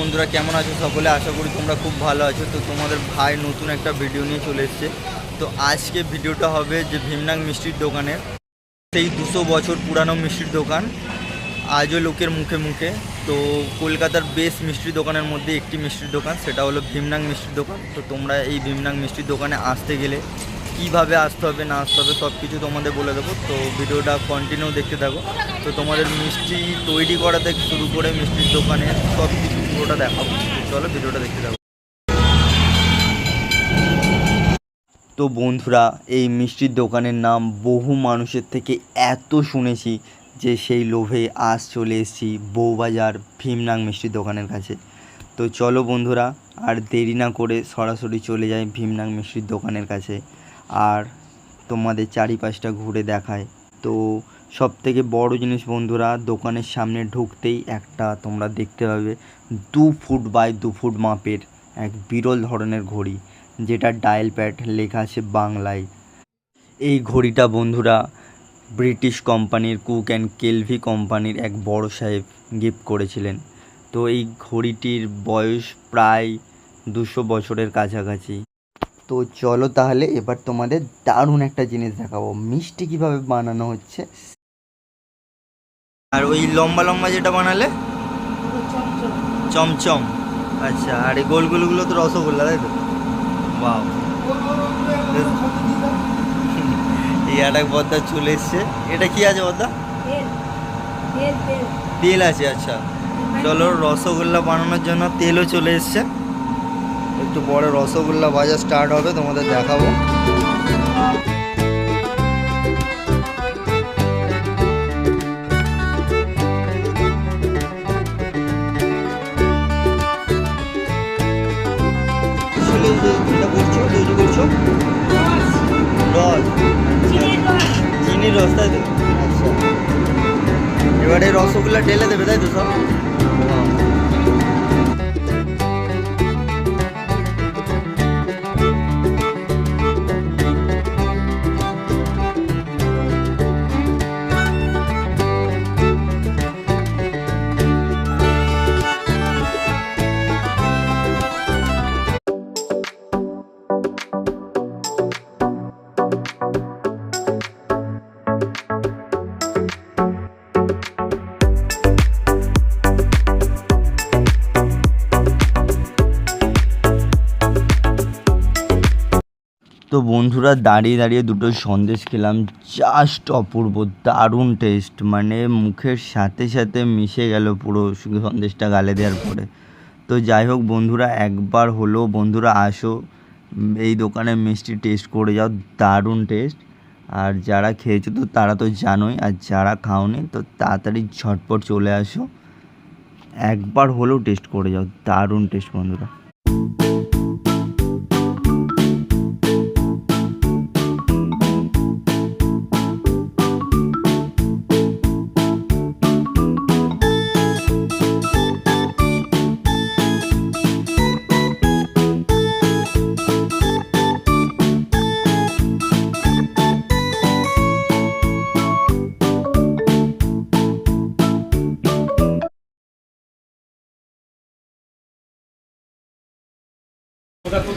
বন্ধুরা কেমন আছো সকলে? আশা করি তোমরা খুব ভালো আছো। তো তোমাদের ভাই নতুন একটা ভিডিও নিয়ে চলে এসছে। তো আজকে ভিডিওটা হবে যে ভীমনাং মিষ্টির দোকানের। সেই দুশো বছর পুরানো মিষ্টির দোকান। আজও লোকের মুখে মুখে। তো কলকাতার বেস্ট মিষ্টির দোকানের মধ্যে একটি মিষ্টির দোকান, সেটা হলো ভীমনাং মিষ্টির দোকান। তো তোমরা এই ভীমনাং মিষ্টির দোকানে আসতে গেলে কীভাবে আসতে হবে, না আসতে হবে সব কিছু তোমাদের বলে দেবো। তো ভিডিওটা কন্টিনিউ দেখতে থাকো। তো তোমাদের মিষ্টি তৈরি করা থেকে শুরু করে মিষ্টির দোকানে সব কিছু পুরোটা দেখাবো। চলো ভিডিওটা দেখতে থাকো। তো বন্ধুরা, এই মিষ্টির দোকানের নাম বহু মানুষের থেকে এত শুনেছি যে সেই লোভে আজ চলে এসেছি বউবাজার ভীমনাং মিষ্টির দোকানের কাছে। তো চলো বন্ধুরা, আর দেরি না করে সরাসরি চলে যাই ভীমনাং মিষ্টির দোকানের কাছে। আর তোমাদের চারিপাশটা ঘুরে দেখায়। তো সব থেকে বড় জিনিস বন্ধুরা, দোকানের সামনে ঢুকতেই একটা তোমরা দেখতে পাবে দু ফুট বাই দু ফুট মাপের এক বিরল ধরনের ঘড়ি, যেটা ডায়াল প্যাড লেখা আছে বাংলায়। এই ঘড়িটা বন্ধুরা ব্রিটিশ কোম্পানির, কুক অ্যান্ড কেলভি কোম্পানির এক বড় সাহেব গিফট করেছিলেন। তো এই ঘড়িটির বয়স প্রায় দুশো বছরের কাছাকাছি। তো চলো তাহলে এবার তোমাদের দারুণ একটা জিনিস দেখাবো। মিষ্টি কীভাবে বানানো হচ্ছে? আর ওই লম্বা লম্বা যেটা বানালে? চমচম। আচ্ছা আর এই গোল গোলগুলো তো রসগোল্লা তাই তো? বাও এই একটা বদ্দা চলে এসছে। এটা কি আছে বদ্দা তেল তেল তেল। তেল আছে আচ্ছা। চলো রসগোল্লা বানানোর জন্য তেলও চলে এসছে। একটু পরে রসগোল্লা বাজার স্টার্ট হবে, তোমাদের দেখাবো। রস। আচ্ছা। এবারে রসগোল্লা ঢেলে দেবে, তাই তো সব? তো বন্ধুরা, দাঁড়িয়ে দাঁড়িয়ে দুটো সন্দেশ খেলাম। জাস্ট অপূর্ব, দারুণ টেস্ট মানে মুখের সাথে সাথে মিশে গেল পুরো সন্দেশটা গালে দেওয়ার পরে। তো যাই হোক বন্ধুরা, একবার হলো বন্ধুরা আসো, এই দোকানে মিষ্টি টেস্ট করে যাও, দারুণ টেস্ট আর যারা খেয়েছো তো তারা তো জানোই, আর যারা খাওনি তো তাড়াতাড়ি ঝটপট চলে আসো। একবার হলেও টেস্ট করে যাও, দারুণ টেস্ট বন্ধুরা।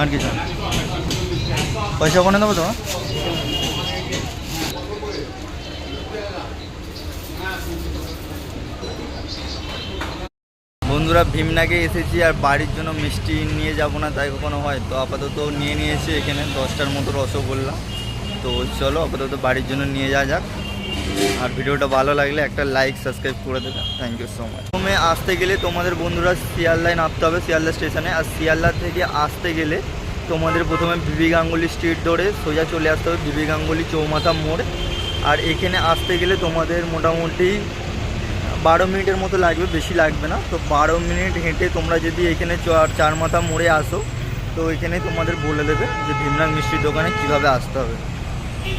আর কিছু। পয়সা ওখানে দেবো তো? বন্ধুরা, ভীমনাকে এসেছি আর বাড়ির জন্য মিষ্টি নিয়ে যাব না, তাই কখনো হয়। তো আপাতত নিয়ে নিয়েছি এখানে, দশটার মতো রসগোল্লা তো চলো, আপাতত বাড়ির জন্য নিয়ে যাওয়া যাক। আর ভিডিওটা ভালো লাগলে একটা লাইক সাবস্ক্রাইব করে দেবে। থ্যাংক ইউ সো মাচ প্রথমে আসতে গেলে তোমাদের বন্ধুরা শিয়ালদায় নামতে হবে, শিয়ালদা স্টেশনে। আর শিয়ালদা থেকে আসতে গেলে তোমাদের প্রথমে বিবি গাঙ্গুলি স্ট্রিট ধরে সোজা চলে আসতে হবে বিবি গাঙ্গুলি চৌমাথা মোড়। আর এখানে আসতে গেলে তোমাদের মোটামুটি বারো মিনিটের মতো লাগবে, বেশি লাগবে না। তো বারো মিনিট হেঁটে তোমরা যদি এখানে চার মাথা মোড়ে আসো, তো এখানে তোমাদের বলে দেবে যে ভীমরাং মিষ্টির দোকানে কীভাবে আসতে হবে।